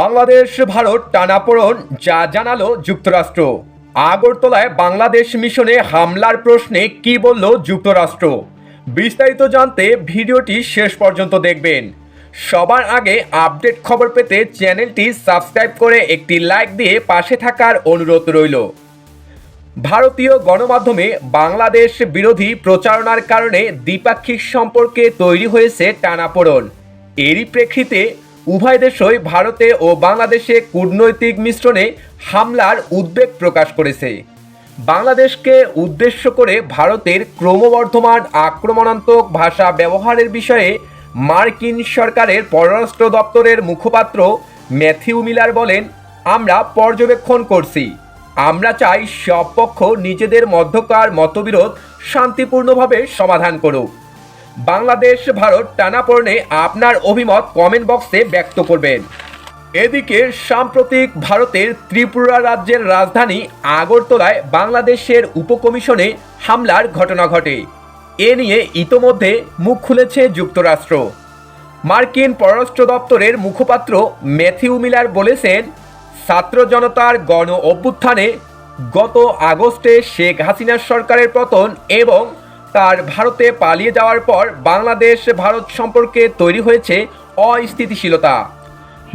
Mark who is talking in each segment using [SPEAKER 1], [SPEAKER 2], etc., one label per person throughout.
[SPEAKER 1] বাংলাদেশ, ভারত টানাপোড়ন, যা জানালো যুক্তরাষ্ট্র। আগরতলায় বাংলাদেশ মিশনে হামলার প্রশ্নে কি বলল যুক্তরাষ্ট্র? বিস্তারিত জানতে ভিডিওটি শেষ পর্যন্ত দেখবেন। সবার আগে আপডেট খবর পেতে চ্যানেলটি সাবস্ক্রাইব করে একটি লাইক দিয়ে পাশে থাকার অনুরোধ রইল। ভারতীয় গণমাধ্যমে বাংলাদেশ বিরোধী প্রচারণার কারণে দ্বিপাক্ষিক সম্পর্কে তৈরি হয়েছে টানাপোড়ন। এরই প্রেক্ষিতে উভয় দেশই ভারতে ও বাংলাদেশে কূটনৈতিক মিশ্রণে হামলার উদ্বেগ প্রকাশ করেছে। বাংলাদেশকে উদ্দেশ্য করে ভারতের ক্রমবর্ধমান আক্রমণাত্মক ভাষা ব্যবহারের বিষয়ে মার্কিন সরকারের পররাষ্ট্র দপ্তরের মুখপাত্র ম্যাথিউ মিলার বলেন, আমরা পর্যবেক্ষণ করছি। আমরা চাই সব পক্ষ নিজেদের মধ্যকার মতবিরোধ শান্তিপূর্ণভাবে সমাধান করুক। বাংলাদেশ, ভারত টানাপোড়েনে আপনার অভিমত কমেন্ট বক্সে ব্যক্ত করবেন। এদিকে সাম্প্রতিক ভারতের ত্রিপুরা রাজ্যের রাজধানী আগরতলায় বাংলাদেশের উপকমিশনে হামলার ঘটনা ঘটে। এ নিয়ে ইতোমধ্যে মুখ খুলেছে যুক্তরাষ্ট্র। মার্কিন পররাষ্ট্র দপ্তরের মুখপাত্র ম্যাথিউ মিলার বলেছেন, ছাত্র জনতার গণ অভ্যুত্থানে গত আগস্টে শেখ হাসিনার সরকারের পতন এবং তার ভারতে পালিয়ে যাওয়ার পর বাংলাদেশ, ভারত সম্পর্কে তৈরি হয়েছে অস্থিতিশীলতা।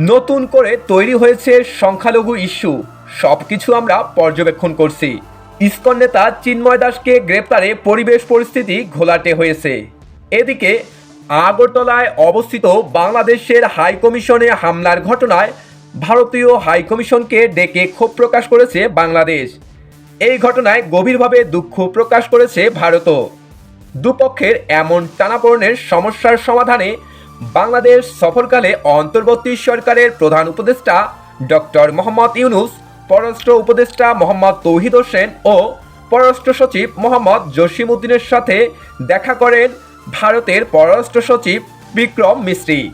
[SPEAKER 1] নতুন করে তৈরি হয়েছে সংখ্যালঘু ইস্যু। সব কিছু আমরা পর্যবেক্ষণ করছি। ইসকন নেতা চিন্ময় দাসকে গ্রেপ্তারে পরিবেশ পরিস্থিতি ঘোলাটে হয়েছে। এদিকে আগরতলায় অবস্থিত বাংলাদেশের হাইকমিশনে হামলার ঘটনায় ভারতীয় হাইকমিশনকে ডেকে ক্ষোভ প্রকাশ করেছে বাংলাদেশ। এই ঘটনায় গভীরভাবে দুঃখ প্রকাশ করেছে ভারতও। দুপক্ষের এমন টানাপোড়নের সমস্যার সমাধানে বাংলাদেশ সফরকালে অন্তর্বর্তী সরকারের প্রধান উপদেষ্টা ডক্টর মোহাম্মদ ইউনুস, পররাষ্ট্র উপদেষ্টা মোহাম্মদ তৌহিদ হোসেন ও পররাষ্ট্র সচিব মোহাম্মদ জসিম উদ্দিনের সাথে দেখা করেন ভারতের পররাষ্ট্র সচিব বিক্রম মিশ্রি